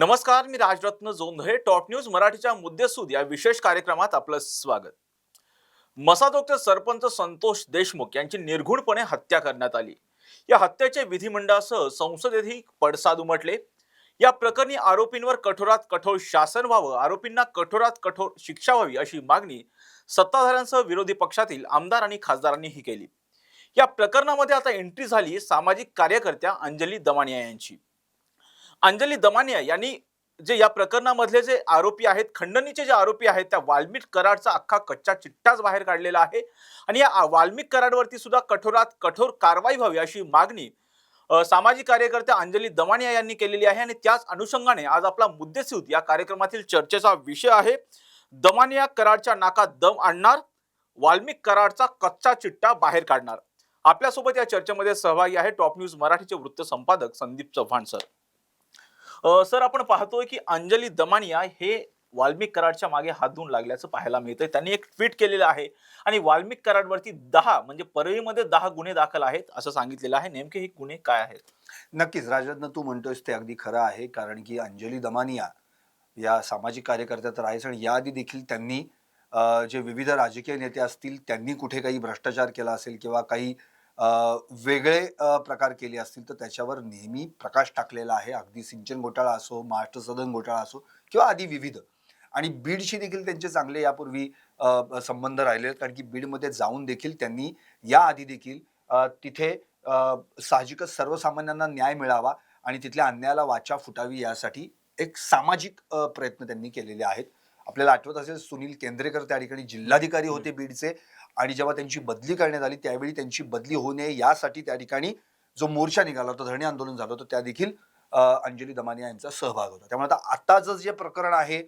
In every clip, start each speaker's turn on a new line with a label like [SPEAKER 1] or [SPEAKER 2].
[SPEAKER 1] नमस्कार मी Rajratna Jondhale top news मराठीच्या मुद्देसूद या विशेष कार्यक्रमात आपलं स्वागत. मसाजोगचे सरपंच संतोष देशमुख यांची निर्घुणपणे हत्या करण्यात आली. या हत्येचे विधिमंडळासह संसदेतही पडसाद उमटले. या प्रकरणी आरोपींवर कठोरात कठोर शासन व्हावं आरोपींना कठोरात कठोर शिक्षा व्हावी अशी मागणी सत्ताधाऱ्यांसह विरोधी पक्षातील आमदार आणि खासदारांनीही केली. या प्रकरणामध्ये आता एंट्री झाली सामाजिक कार्यकर्त्या अंजली दमानिया यांची. अंजली दमानिया यांनी जे या प्रकरणामधले जे आरोपी आहेत खंडणीचे जे आरोपी आहेत त्या वाल्मिक कराडचा अख्खा कच्चा चिठ्ठाच बाहेर काढलेला आहे. आणि या वाल्मिक कराडवरती सुद्धा कठोरात कठोर कारवाई व्हावी अशी मागणी सामाजिक कार्यकर्त्या अंजली दमानिया यांनी केलेली आहे. आणि त्याच अनुषंगाने आज आपला मुद्देसूद या कार्यक्रमातील चर्चेचा विषय आहे. दमानिया कराडच्या नाकात दम आणणार वाल्मिक कराडचा कच्चा चिट्टा बाहेर काढणार. आपल्यासोबत या चर्चेमध्ये सहभागी आहे टॉप न्यूज मराठीचे वृत्त संपादक संदीप चव्हाण सर. सर आपण पाहतोय की अंजली दमानिया हे वाल्मिक कराडच्या मागे हात धुवून लागल्याचं पाहायला मिळतंय. त्यांनी एक ट्विट केलेलं आहे आणि वाल्मिक कराडवरती दहा म्हणजे परळीमध्ये दहा गुन्हे दाखल आहेत असं सांगितलेलं आहे. नेमके हे गुन्हे काय आहेत?
[SPEAKER 2] नक्कीच. राजरत्न तू म्हणतोयस ते अगदी खरं आहे. कारण की अंजली दमानिया या सामाजिक कार्यकर्त्या तर आहेच आणि याआधी देखील त्यांनी अ, जे विविध राजकीय नेते असतील त्यांनी कुठे काही भ्रष्टाचार केला असेल किंवा काही वेगळे प्रकार केले असतील तर त्याच्यावर नेहमी प्रकाश टाकलेला आहे. अगदी सिंचन घोटाळा असो महाराष्ट्र सदन घोटाळा असो किंवा आधी विविध. आणि बीडशी देखील त्यांचे चांगले यापूर्वी संबंध राहिले आहेत. कारण की बीडमध्ये जाऊन देखील त्यांनी याआधी देखील तिथे साहजिकच सर्वसामान्यांना न्याय मिळावा आणि तिथल्या अन्यायाला वाचा फुटावी यासाठी एक सामाजिक प्रयत्न त्यांनी केलेले आहेत. आपल्याला आठवत असेल सुनील केंद्रेकर त्या ठिकाणी जिल्हाधिकारी होते बीडचे. आणि जेव्हा त्यांची बदली करण्यात आली त्यावेळी त्यांची बदली होऊ नये यासाठी त्या ठिकाणी जो मोर्चा निघाला होता धरणे आंदोलन झालं होतं त्या देखील अंजली दमानिया यांचा सहभाग होता. त्यामुळे आता आताचं जे प्रकरण आहे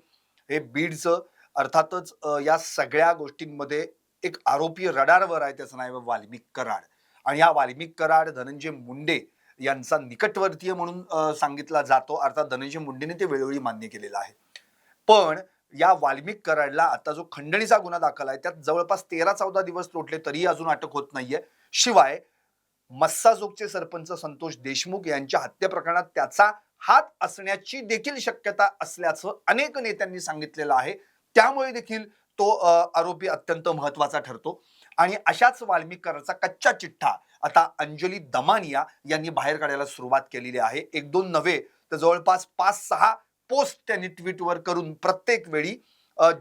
[SPEAKER 2] हे बीडचं अर्थातच या सगळ्या गोष्टींमध्ये एक आरोपी रडारवर आहे त्याचं नाव वाल्मिक कराड. आणि हा वाल्मिक कराड धनंजय मुंडे यांचा निकटवर्तीय म्हणून सांगितला जातो. अर्थात धनंजय मुंडेने ते वेळोवेळी मान्य केलेलं आहे. पण या वाल्मिक कराडला आता जो खंडणीचा गुन्हा दाखल आहे त्यात जवळपास तेरा चौदा दिवस लोटले तरीही अजून अटक होत नाहीये. शिवाय मस्साजोगचे सरपंच संतोष देशमुख यांच्या हत्या प्रकरणात त्याचा हात असण्याची देखील शक्यता असल्याचं अनेक नेत्यांनी सांगितलेलं आहे. त्यामुळे देखील तो आरोपी अत्यंत महत्त्वाचा ठरतो. आणि अशाच वाल्मिकराचा कच्चा चिठ्ठा आता अंजली दमानिया यांनी बाहेर काढायला सुरुवात केलेली आहे. एक दोन नव्हे तर जवळपास पाच सहा पोस्ट त्यांनी ट्विटवर करून प्रत्येक वेळी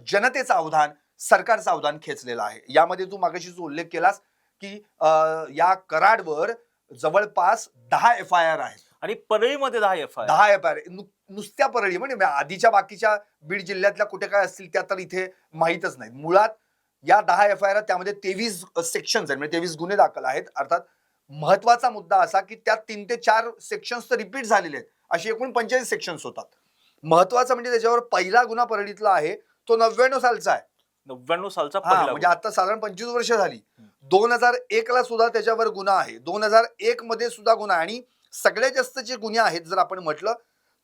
[SPEAKER 2] जनतेचं अवधान सरकारचं अवधान खेचलेलं आहे. यामध्ये तू मागाशी जो उल्लेख केलास की या कराडवर जवळपास दहा एफ आय आर आहेत.
[SPEAKER 1] आणि परळीमध्ये दहा एफ आय
[SPEAKER 2] दहा एफ आय आर नुसत्या परळी म्हणजे आधीच्या बाकीच्या बीड जिल्ह्यातल्या कुठे काय असतील त्या तर इथे माहीतच नाही मुळात या दहा एफ आय आर त्यामध्ये तेवीस सेक्शन्स आहेत. म्हणजे तेवीस गुन्हे दाखल आहेत. अर्थात महत्त्वाचा मुद्दा असा की त्यात तीन ते चार सेक्शन्स तर रिपीट झालेले आहेत. अशी एकूण पंचेचाळीस सेक्शन्स होतात. महत्वाचं म्हणजे त्याच्यावर पहिला गुन्हा परळीतला आहे. तो नव्याण्णव सालचा आहे.
[SPEAKER 1] नव्याण्णव सालचा
[SPEAKER 2] हा
[SPEAKER 1] पहिला
[SPEAKER 2] म्हणजे आता साधारण पंचवीस वर्ष झाली.
[SPEAKER 1] हम्म.
[SPEAKER 2] दोन हजार एक ला सुद्धा त्याच्यावर गुन्हा आहे. दोन हजार एक मध्ये सुद्धा गुन्हा आहे. आणि सगळ्यात जास्त जे गुन्हे आहेत जर आपण म्हटलं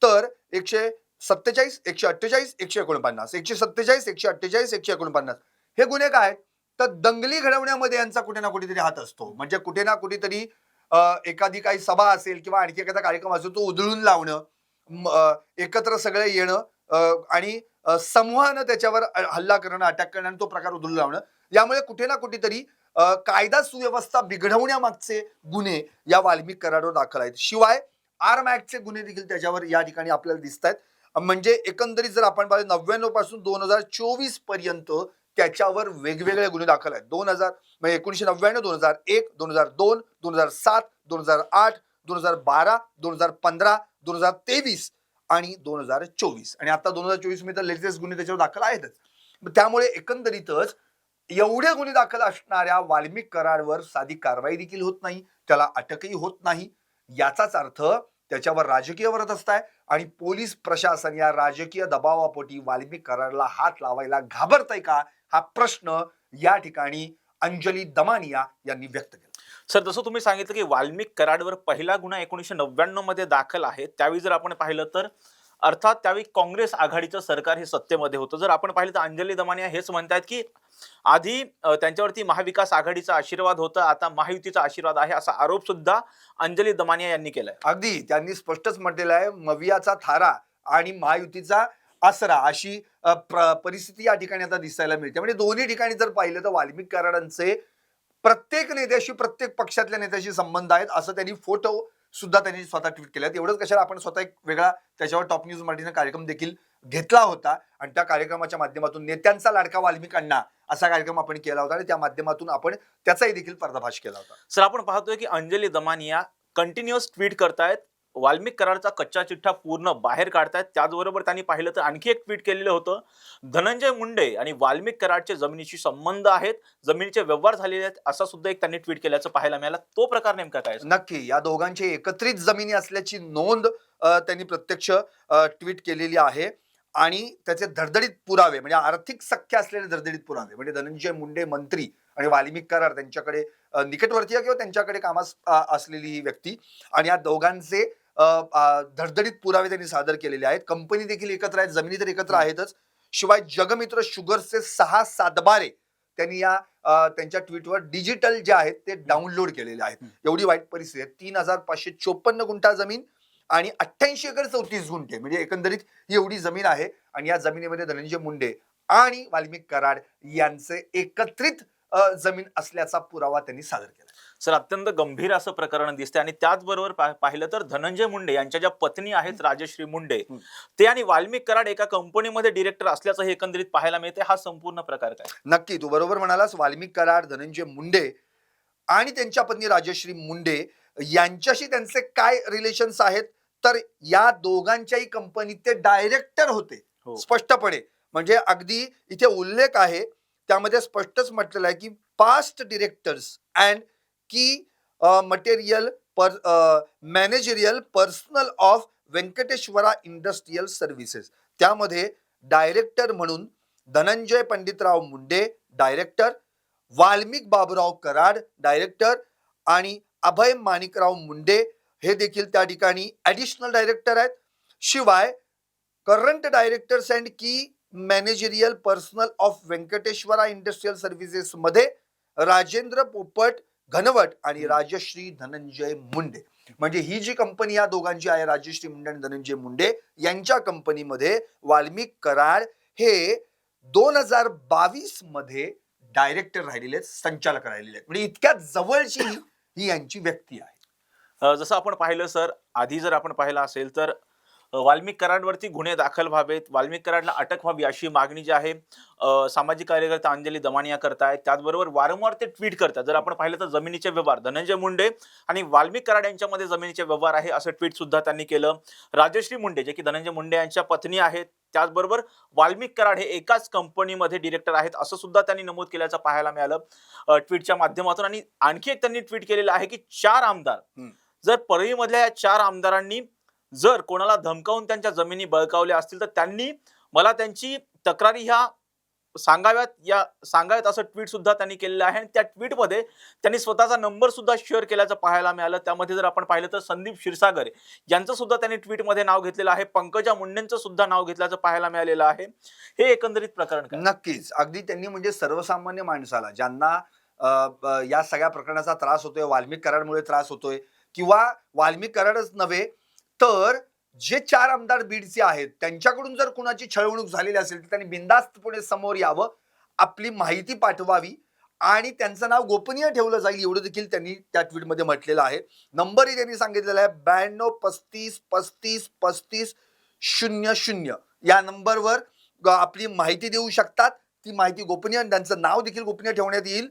[SPEAKER 2] तर एकशे सत्तेचाळीस एकशे अठ्ठेचाळीस एकशे एकोणपन्नास एकशे सत्तेचाळीस एकशे अठ्ठेचाळीस एकशे एकोणपन्नास. हे गुन्हे काय आहेत? तर दंगली घडवण्यामध्ये यांचा कुठे ना कुठेतरी हात असतो. म्हणजे कुठे ना कुठेतरी अं, एखादी काही सभा असेल किंवा आणखी एखादा कार्यक्रम असेल तो उधळून लावणं एकत्र सगळे येणं आणि समूहानं त्याच्यावर हल्ला करणं अटॅक करणं आणि तो प्रकार उधळून लावणं. यामुळे कुठे ना कुठेतरी कायदा सुव्यवस्था बिघडवण्यामागचे गुन्हे या वाल्मिक करारावर दाखल आहेत. शिवाय आर्म ऍक्टचे गुन्हे देखील त्याच्यावर या ठिकाणी आपल्याला दिसत आहेत म्हणजे एकंदरीत जर आपण पाहिलं नव्याण्णवपासून दोन हजार चोवीसपर्यंत त्याच्यावर वेगवेगळे गुन्हे दाखल आहेत. दोन हजार म्हणजे एकोणीशे नव्याण्णव दोन हजार एक दोन हजार दोन दोन हजार सात दोन हजार आठ दोन हजार बारा दोन हजार पंधरा दोन हजार तेवीस आणि दोन हजार चोवीस. आणि आता दोन हजार चोवीसमध्ये तर लेटेस्ट गुन्हे त्याच्यावर दाखल आहेतच. त्यामुळे एकंदरीतच एवढे गुन्हे दाखल असणाऱ्या वाल्मिक करारवर साधी कारवाई देखील होत नाही त्याला अटकही होत नाही. याचाच अर्थ त्याच्यावर राजकीय वरत असताय आणि पोलीस प्रशासन या राजकीय दबावापोटी वाल्मिक करारला हात लावायला घाबरतय का? हा प्रश्न या ठिकाणी अंजली दमानिया यांनी व्यक्त केला.
[SPEAKER 1] सर जसं तुम्ही सांगितलं की वाल्मिक कराडवर पहिला गुन्हा एकोणीशे नव्याण्णवमध्ये दाखल आहे त्यावेळी जर आपण पाहिलं तर अर्थात त्यावेळी काँग्रेस आघाडीचं सरकार हे सत्तेमध्ये होतं. जर आपण पाहिलं तर अंजली दमानिया हेच म्हणतात की आधी त्यांच्यावरती महाविकास आघाडीचा आशीर्वाद होता आता महायुतीचा आशीर्वाद आहे असा आरोप सुद्धा अंजली दमानिया यांनी केलाय.
[SPEAKER 2] अगदी. त्यांनी स्पष्टच म्हटलेलं आहे मवियाचा थारा आणि महायुतीचा आसरा अशी प्र- परिस्थिती या ठिकाणी आता दिसायला मिळते. म्हणजे दोन्ही ठिकाणी जर पाहिलं तर वाल्मिक कराडांचे प्रत्येक नेत्याशी प्रत्येक पक्षातल्या नेत्याशी संबंध आहेत असं त्यांनी फोटो सुद्धा त्यांनी स्वतः ट्विट केले एवढंच कशाला आपण स्वतः एक वेगळा त्याच्यावर टॉप न्यूज मराठीने कार्यक्रम देखील घेतला होता. आणि त्या कार्यक्रमाच्या माध्यमातून नेत्यांचा लाडका वाल्मिक अण्णा असा कार्यक्रम आपण केला होता आणि त्या माध्यमातून आपण त्याचाही देखील पर्दाभाष केला होता.
[SPEAKER 1] सर आपण पाहतोय की अंजली दमानिया कंटिन्युअस ट्विट करतायत. वाल्मिक करारचा कच्चा चिठ्ठा पूर्ण बाहेर काढतायत. त्याचबरोबर त्यांनी पाहिलं तर आणखी एक ट्विट केलेलं होतं. धनंजय मुंडे आणि वाल्मिक कराडचे जमिनीशी संबंध आहेत. जमिनीचे व्यवहार झालेले आहेत असा सुद्धा एक त्यांनी ट्विट केल्याचं पाहायला मिळालं. तो प्रकार नेमका काय
[SPEAKER 2] नक्की. या दोघांची एकत्रित जमिनी असल्याची नोंद त्यांनी प्रत्यक्ष ट्विट केलेली आहे. आणि त्याचे धडधडीत पुरावे म्हणजे आर्थिक सख्य असलेले धडधडीत पुरावे म्हणजे धनंजय मुंडे मंत्री आणि वाल्मिक करार त्यांच्याकडे निकटवर्तीय किंवा त्यांच्याकडे कामास असलेली ही व्यक्ती. आणि या दोघांचे धडधडीत पुरावे त्यांनी सादर केलेले आहेत. कंपनी देखील एकत्र आहेत जमिनी तर एकत्र आहेतच. शिवाय जगमित्र शुगर्सचे सहा सातबारे त्यांनी या त्यांच्या ट्विटवर डिजिटल जे आहेत ते डाउनलोड केलेले आहेत. एवढी वाईट परिस्थिती आहे. तीन हजार पाचशे चोपन्न गुंठा जमीन आणि अठ्ठ्याऐंशी एकर चौतीस गुंठे म्हणजे एकंदरीत ही एवढी जमीन आहे. आणि या जमिनीमध्ये धनंजय मुंडे आणि वाल्मिक कराड यांचे एकत्रित जमीन असल्याचा पुरावा त्यांनी सादर केला.
[SPEAKER 1] सर अत्यंत गंभीर असं प्रकरण दिसते आणि त्याचबरोबर पाहिलं तर धनंजय मुंडे यांच्या ज्या पत्नी आहेत राजश्री मुंडे. ते आणि वाल्मिक कराड एका कंपनीमध्ये डिरेक्टर असल्याचं हे एकंदरीत पाहायला मिळते हा संपूर्ण प्रकार काय?
[SPEAKER 2] नक्की तू बरोबर म्हणालास. वाल्मिक कराड धनंजय मुंडे आणि त्यांच्या पत्नी राजश्री मुंडे यांच्याशी त्यांचे काय रिलेशन्स आहेत? तर या दोघांच्याही कंपनीत ते डायरेक्टर होते
[SPEAKER 1] हो.
[SPEAKER 2] स्पष्टपणे. म्हणजे अगदी इथे उल्लेख आहे त्यामध्ये स्पष्टच म्हटलेलं आहे की past directors and key material per managerial personnel of Venkateshwara industrial services त्यामध्ये डायरेक्टर म्हणून धनंजय पंडितराव मुंडे डायरेक्टर वाल्मिक बाबुराव कराड डायरेक्टर आणि अभय माणिकराव मुंडे हे देखील त्या ठिकाणी ॲडिशनल डायरेक्टर आहेत. शिवाय current directors and key managerial personnel of Venkateshwara industrial services मध्ये राजेंद्र पोपट घनवट आणि. राजश्री धनंजय मुंडे. म्हणजे ही जी कंपनी या दोघांची आहे राजश्री मुंडे आणि धनंजय मुंडे यांच्या कंपनीमध्ये वाल्मिक कराड हे दोन हजार बावीसमध्ये डायरेक्टर राहिलेले आहेत संचालक राहिलेले आहेत. म्हणजे इतक्या जवळची ही- यांची व्यक्ती आहे.
[SPEAKER 1] जसं आपण पाहिलं सर आधी जर आपण पाहिलं असेल तर वाल्मिक कराडवरती गुन्हे दाखल व्हावेत. वाल्मिक कराडला अटक व्हावी अशी मागणी जी आहे सामाजिक कार्यकर्ता अंजली दमानिया करतायत. त्याचबरोबर वारंवार ते ट्विट करतात. जर आपण पाहिलं तर जमिनीचे व्यवहार धनंजय मुंडे आणि वाल्मिक कराड यांच्यामध्ये जमिनीचे व्यवहार आहे असं ट्विट सुद्धा त्यांनी केलं. राजश्री मुंडे जे की धनंजय मुंडे यांच्या पत्नी आहेत त्याचबरोबर वाल्मिक कराड हे एकाच कंपनीमध्ये डिरेक्टर आहेत असं सुद्धा त्यांनी नमूद केल्याचं पाहायला मिळालं ट्विटच्या माध्यमातून. आणि आणखी एक त्यांनी ट्विट केलेलं आहे की चार आमदार. जर परळीमधल्या या चार आमदारांनी जर कोणाला धमकावून त्यांच्या जमिनी बळकावल्या असतील तर त्यांनी मला त्यांची तक्रारी ह्या सांगाव्यात या सांगाव्यात असं ट्विट सुद्धा त्यांनी केलेलं आहे. आणि त्या ट्विटमध्ये त्यांनी स्वतःचा नंबर सुद्धा शेअर केल्याचं पाहायला मिळालं. त्यामध्ये जर आपण पाहिलं तर संदीप क्षीरसागर यांचं सुद्धा त्यांनी ट्विटमध्ये नाव घेतलेलं आहे. पंकजा मुंडेंचं सुद्धा नाव घेतल्याचं पाहायला मिळालेलं आहे. हे एकंदरीत प्रकरण
[SPEAKER 2] नक्कीच. अगदी त्यांनी म्हणजे सर्वसामान्य माणसाला ज्यांना या सगळ्या प्रकरणाचा त्रास होतोय वाल्मिक कराडमुळे त्रास होतोय किंवा वाल्मिक कराडच नव्हे तर जे चार आमदार बीडचे आहेत त्यांच्याकडून जर कुणाची छळवणूक झालेली असेल तर त्यांनी बिंदास्तपणे समोर यावं आपली माहिती पाठवावी आणि त्यांचं नाव गोपनीय ठेवलं जाईल एवढं देखील त्यांनी त्या ट्विटमध्ये म्हटलेलं आहे. नंबरही त्यांनी सांगितलेला आहे ब्याण्णव पस्तीस पस्तीस पस्तीस शून्य शून्य. या नंबरवर ग- आपली माहिती देऊ शकतात ती माहिती गोपनीय त्यांचं नाव देखील गोपनीय ठेवण्यात येईल.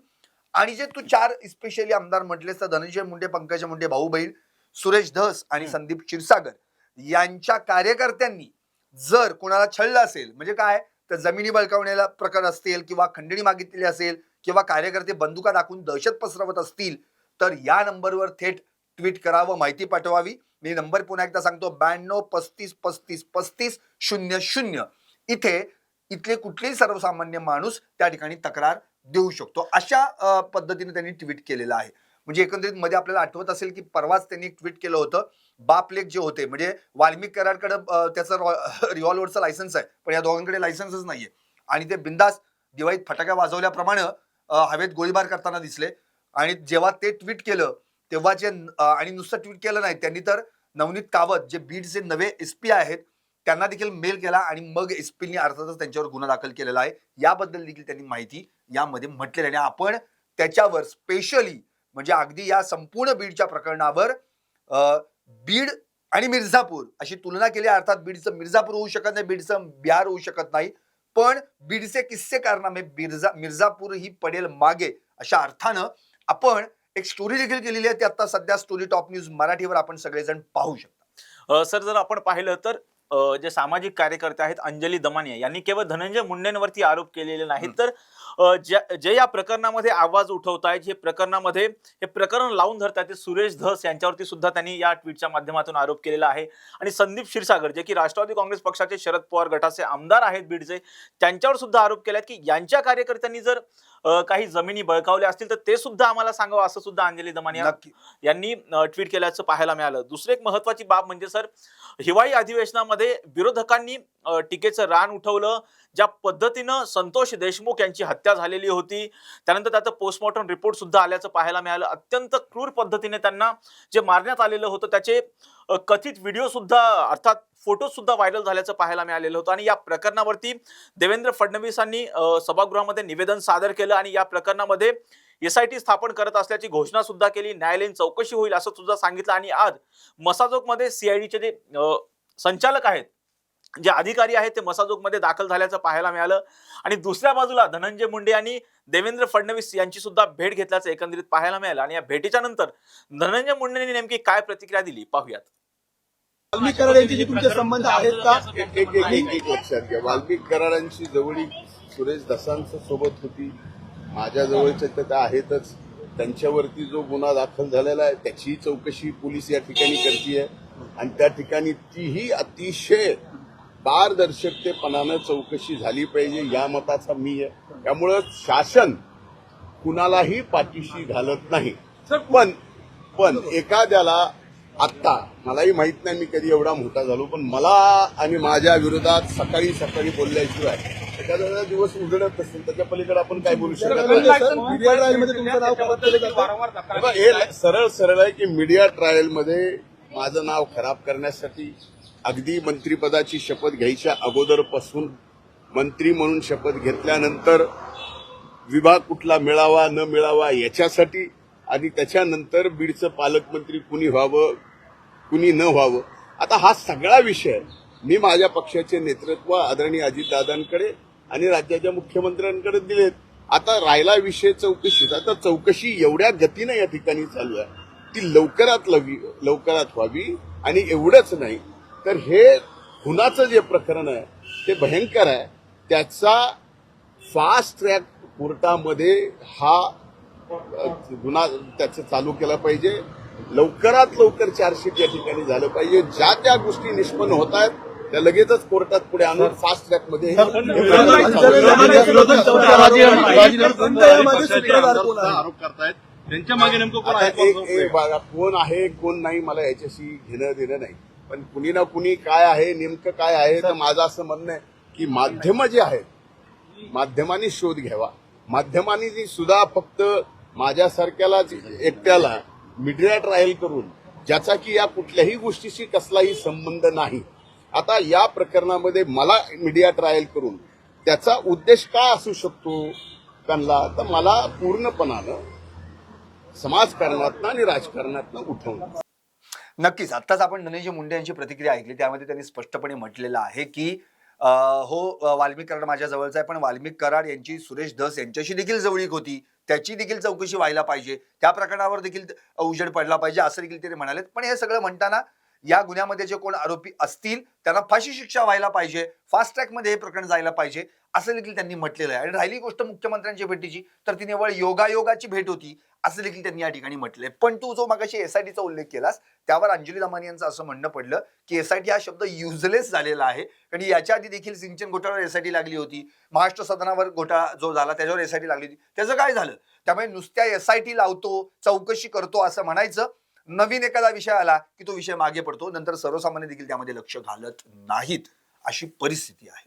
[SPEAKER 2] आणि जे तू चार स्पेशली आमदार म्हटलेस तर धनंजय मुंडे पंकजा मुंडे भाऊ बहीण सुरेश धस आणि. संदीप क्षीरसागर यांच्या कार्यकर्त्यांनी जर कुणाला छळलं असेल म्हणजे काय? तर जमिनी बळकावण्याला प्रकार असतील किंवा खंडणी मागितलेली असेल किंवा कार्यकर्ते बंदुका दाखवून दहशत पसरवत असतील तर या नंबरवर थेट ट्विट करावं माहिती पाठवावी. मी नंबर पुन्हा एकदा सांगतो ब्याण्णव पस्तीस पस्तीस पस्तीस शून्य शून्य. इथे इथले कुठलेही सर्वसामान्य माणूस त्या ठिकाणी तक्रार देऊ शकतो. अशा पद्धतीने त्यांनी ट्विट केलेलं आहे. म्हणजे एकंदरीत मध्ये आपल्याला आठवत असेल की परवाच त्यांनी ट्विट केलं होतं बाप लेख जे होते म्हणजे वाल्मिक कराडकडे त्याचं रिव्हॉल्वरचं लायसन्स आहे पण या दोघांकडे लायसन्सच नाहीये. आणि ते बिंदास दिवाळीत फटाक्या वाजवल्याप्रमाणे हवेत गोळीबार करताना दिसले. आणि जेव्हा ते ट्विट केलं तेव्हा जे आणि नुसतं ट्विट केलं नाही त्यांनी तर नवनीत कावत जे बीडचे नवे एस पी आहेत त्यांना देखील मेल केला आणि मग एसपीनी अर्थातच त्यांच्यावर गुन्हा दाखल केलेला आहे. याबद्दल देखील त्यांनी माहिती यामध्ये म्हटलेली आहे. आणि आपण त्याच्यावर स्पेशली म्हणजे अगदी या संपूर्ण बीडच्या प्रकरणावर बीड आणि मिर्झापूर अशी तुलना केली आहे. अर्थात बीडचं मिर्झापूर होऊ शकत नाही बीडचं बिहार होऊ शकत नाही पण बीडचे किस्से कारनामे मिर्झा मिर्झापूर ही पडेल मागे अशा अर्थानं आपण एक स्टोरी देखील केलेली आहे ती आता सध्या स्टोरी टॉप न्यूज मराठीवर आपण सगळेजण पाहू शकता
[SPEAKER 1] सर जर आपण पाहिलं तर जे सामाजिक कार्यकर्ते आहेत अंजली दमानिया यांनी केवळ धनंजय मुंडेंवरती आरोप केलेले नाहीत. तर जे या प्रकरणामध्ये आवाज उठवत आहेत हे प्रकरणामध्ये हे प्रकरण लावून धरतात ते सुरेश धस यांच्यावरती सुद्धा त्यांनी या ट्विटच्या माध्यमातून आरोप केलेला आहे. आणि संदीप क्षीरसागर जे की राष्ट्रवादी काँग्रेस पक्षाचे शरद पवार गटाचे आमदार आहेत बीडचे त्यांच्यावर सुद्धा आरोप केला की यांच्या कार्यकर्त्यांनी जर काही जमिनी बळकावल्या असतील तर ते सुद्धा आम्हाला सांगावं असं सुद्धा अंजली दमानिया यांनी ट्विट केल्याचं पाहायला मिळालं. दुसरी एक महत्वाची बाब म्हणजे सर हिवाळी अधिवेशनामध्ये विरोधकांनी टीकेचं रान उठवलं ज्या पद्धतीनं संतोष देशमुख यांची हत्या झालेली होती त्यानंतर त्याचं पोस्टमॉर्टम रिपोर्ट सुद्धा आल्याचं पाहायला मिळालं. अत्यंत क्रूर पद्धतीने त्यांना जे मारण्यात आलेलं होतं त्याचे कथित व्हिडिओ सुद्धा अर्थात फोटो सुद्धा व्हायरल झाल्याचं पाहायला मिळालेलं होतं. आणि या प्रकरणावरती देवेंद्र फडणवीसांनी सभागृहामध्ये निवेदन सादर केलं आणि या प्रकरणामध्ये एस आय टी स्थापन करत असल्याची घोषणा सुद्धा केली न्यायालयीन चौकशी होईल असं सुद्धा सांगितलं आणि आज मसाजोगमध्ये सीआयडीचे जे संचालक आहेत जे अधिकारी आहेत ते मसाजोगमध्ये दाखल झाल्याचं पाहायला मिळालं आणि दुसऱ्या बाजूला धनंजय मुंडे यांनी देवेंद्र फडणवीस यांची सुद्धा भेट घेतल्याचं एकंदरीत पाहायला मिळालं आणि या भेटीच्या नंतर धनंजय मुंडेंनी नेमकी काय प्रतिक्रिया दिली पाहूयात
[SPEAKER 3] वाल्मिक कराड यांचे जे तुमचे संबंध आहेत का
[SPEAKER 4] एक एक एक एक एक लक्षात घ्या वाल्मिक करारांची जवळीक सुरेश दसांच्या सोबत होती माझ्या जवळच्या तर आहेतच. त्यांच्यावरती जो गुन्हा दाखल झालेला आहे त्याची चौकशी पोलीस या ठिकाणी करते आणि त्या ठिकाणी तीही अतिशय पारदर्शकतेपणानं चौकशी झाली पाहिजे या मताचा मी आहे. त्यामुळं शासन कुणालाही पाठीशी घालत नाही. पण पण एखाद्याला आत्ता मलाही माहीत नाही मी कधी एवढा मोठा झालो पण मला आणि माझ्या विरोधात सकाळी सकाळी बोलल्याशिवाय एखाद्याला दिवस त्याच्या पलीकडे आपण काय बोलू शकत हे सरळ सरळ आहे की मीडिया ट्रायलमध्ये माझं नाव खराब करण्यासाठी अगदी मंत्रीपदाची शपथ घ्यायच्या अगोदरपासून मंत्री म्हणून शपथ घेतल्यानंतर विभाग कुठला मिळावा न मिळावा याच्यासाठी आणि त्याच्यानंतर बीडचं पालकमंत्री कुणी व्हावं कुणी न व्हावं. आता हा सगळा विषय मी माझ्या पक्षाचे नेतृत्व आदरणीय अजितदादांकडे आणि राज्याच्या मुख्यमंत्र्यांकडे दिलेत. आता राहिला विषय चौकशीत आता चौकशी एवढ्या गतीनं या ठिकाणी चालू आहे. ती लवकरात लवी लवकरात व्हावी आणि एवढंच नाही तर हे खुनाचं जे प्रकरण आहे ते भयंकर आहे. त्याचा फास्ट ट्रॅक कोर्टामध्ये हा गुन्हा त्याचं चालू केला पाहिजे. लवकरात लवकर चार्जशीट या ठिकाणी झालं पाहिजे. ज्या त्या गोष्टी निष्पन्न होत आहेत त्या लगेचच कोर्टात पुढे आणून फास्ट
[SPEAKER 3] कोण आहे
[SPEAKER 5] आरोप करतायत. त्यांच्या मागे नेमकं कोण आहे?
[SPEAKER 4] कोण आहे कोण नाही मला याच्याशी घेणं देणं नाही. पण कुणी ना कुणी काय आहे नेमकं काय आहे तर माझं असं म्हणणं आहे की माध्यम जे आहेत माध्यमांनी शोध घ्यावा. माध्यमांनी सुद्धा फक्त माझ्यासारख्यालाच एकट्याला मीडिया ट्रायल करून ज्याचा की या कुठल्याही गोष्टीशी कसलाही संबंध नाही आता या प्रकरणामध्ये मला मीडिया ट्रायल करून त्याचा उद्देश काय असू शकतो त्यांना? तर मला पूर्णपणानं समाजकारणातनं आणि राजकारणातनं उठवणं.
[SPEAKER 2] नक्कीच. आत्ताच आपण धनंजय मुंडे यांची प्रतिक्रिया ऐकली. त्यामध्ये त्यांनी स्पष्टपणे म्हटलेलं आहे की हो वाल्मिक कराड माझ्या जवळचा आहे पण वाल्मिक कराड यांची सुरेश धस यांच्याशी देखील जवळीक होती. त्याची देखील चौकशी व्हायला पाहिजे. त्या प्रकरणावर देखील उजेड पडला पाहिजे असं देखील ते म्हणालेत. पण हे सगळं म्हणताना या गुन्ह्यामध्ये जे कोण आरोपी असतील त्यांना फाशी शिक्षा व्हायला पाहिजे फास्ट ट्रॅकमध्ये हे प्रकरण जायला पाहिजे असं देखील त्यांनी म्हटलेलं आहे. आणि राहिली गोष्ट मुख्यमंत्र्यांच्या भेटीची तर ती निवळ योगायोगाची भेट होती असं देखील त्यांनी या ठिकाणी म्हटलंय. पण तू जो मागाशी एसआयटीचा उल्लेख केलास त्यावर अंजली दमानी यांचं असं म्हणणं पडलं की एसआयटी हा शब्द युजलेस झालेला आहे. कारण याच्या आधी देखील सिंचन घोटाळ्यावर एसआयटी लागली होती. महाराष्ट्र सदनावर घोटाळा जो झाला त्याच्यावर एसआयटी लागली होती. त्याचं काय झालं? त्यामुळे नुसत्या एसआयटी लावतो चौकशी करतो असं म्हणायचं. नवीन एखादा विषय आला की तो विषय मागे पडतो नंतर सर्वसामान्य देखील त्यामध्ये लक्ष घालत नाहीत अशी परिस्थिती आहे.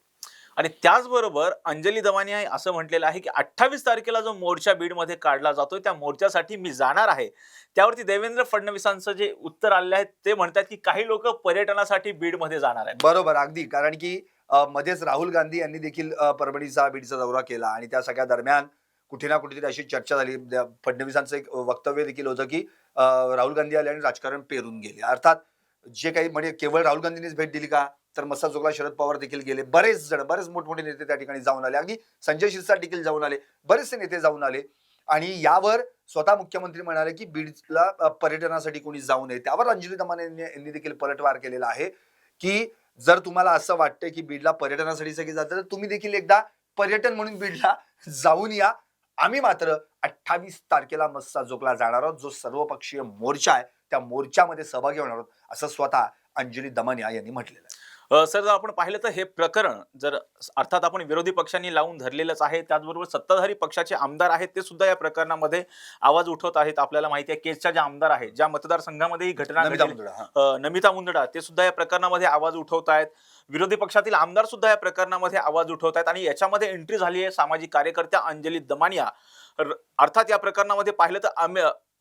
[SPEAKER 1] आणि त्याचबरोबर अंजली दमानी आहे असं म्हटलेलं आहे की अठ्ठावीस तारखेला जो मोर्चा बीडमध्ये काढला जातोय त्या मोर्चासाठी मी जाणार आहे. त्यावरती देवेंद्र फडणवीसांचं जे उत्तर आलेलं आहे ते म्हणतात की काही लोक पर्यटनासाठी बीडमध्ये जाणार आहेत.
[SPEAKER 2] बरोबर अगदी. कारण की मध्येच राहुल गांधी यांनी देखील परभणीचा बीडचा दौरा केला आणि त्या सगळ्या दरम्यान कुठे ना कुठेतरी अशी चर्चा झाली. फडणवीसांचं एक वक्तव्य देखील होतं की राहुल गांधी आले आणि राजकारण पेरून गेले. अर्थात जे काही म्हणजे केवळ राहुल गांधींनीच भेट दिली का? तर मस्सा जोगला शरद पवार देखील गेले. बरेच जण बरेच मोठमोठे नेते त्या ठिकाणी जाऊन आले. अगदी संजय शिरसाट देखील जाऊन आले. बरेचसे नेते जाऊन आले. आणि यावर स्वतः मुख्यमंत्री म्हणाले की बीडला पर्यटनासाठी कोणी जाऊ नये. त्यावर अंजली दमाने यांनी यांनी देखील पलटवार केलेला आहे की जर तुम्हाला असं वाटतंय की बीडला पर्यटनासाठी सगळे जातात तर तुम्ही देखील एकदा पर्यटन म्हणून बीडला जाऊन या. आम्ही मात्र अठ्ठावीस तारखेला मस्सा जोगला जाणार आहोत. जो सर्वपक्षीय मोर्चा आहे त्या मोर्चामध्ये सहभागी होणार आहोत असं स्वतः अंजली दमानिया यांनी म्हटलेलं आहे.
[SPEAKER 1] सर जर आपण पाहिलं तर हे प्रकरण जर अर्थात आपण विरोधी पक्षांनी लावून धरलेलंच आहे त्याचबरोबर सत्ताधारी पक्षाचे आमदार आहेत ते सुद्धा या प्रकरणामध्ये आवाज उठवत आहेत. आपल्याला माहिती आहे केसच्या ज्या आमदार आहेत ज्या मतदारसंघामध्ये ही घटना
[SPEAKER 2] नमिता मुंदडा,
[SPEAKER 1] ते सुद्धा या प्रकरणामध्ये आवाज उठवत आहेत. विरोधी पक्षातील आमदार सुद्धा या प्रकरणामध्ये आवाज उठवत आहेत आणि याच्यामध्ये एंट्री झाली आहे सामाजिक कार्यकर्त्या अंजली दमानिया. अर्थात या प्रकरणामध्ये पाहिलं तर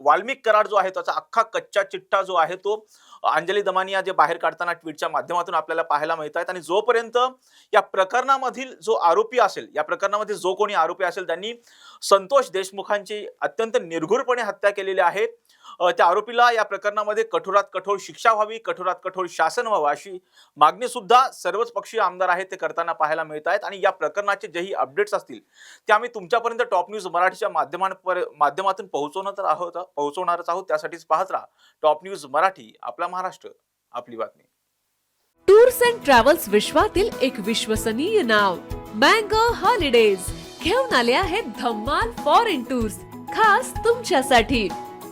[SPEAKER 1] वाल्मिक करार जो आहे त्याचा अख्खा कच्चा चिट्टा जो आहे तो अंजली दमानिया जे बाहेर काढताना ट्विटच्या माध्यमातून आपल्याला पाहायला मिळत आहेत आणि जोपर्यंत या प्रकरणामधील जो आरोपी असेल या प्रकरणामध्ये जो कोणी आरोपी असेल त्यांनी संतोष देशमुखांची अत्यंत निर्घुरपणे हत्या केलेली आहे. त्या आरोपीला या प्रकरणामध्ये कठोरात कठोर शिक्षा व्हावी कठोरात कठोर शासन व्हावं अशी मागणी सुद्धा सर्वच पक्षीय आमदार आहेत ते करताना पाहायला मिळत आहेत. आणि या प्रकरणाचे जेही अपडेट्स असतील ते आम्ही तुमच्यापर्यंत टॉप न्यूज मराठीच्या माध्यमांपर माध्यमातून पोहोचवणार तर आहोत पोहोचवणारच आहोत. त्यासाठीच पाहत राहा. टॉप न्यूज मराठी आपला महाराष्ट्र आपली बातमी.
[SPEAKER 6] टूर्स अँड ट्रॅव्हल्स विश्वातील एक विश्वसनीय नाव मँगो हॉलिडेज. घेऊन आले आहेत धम्माल फॉरेन टूर्स खास तुमच्यासाठी.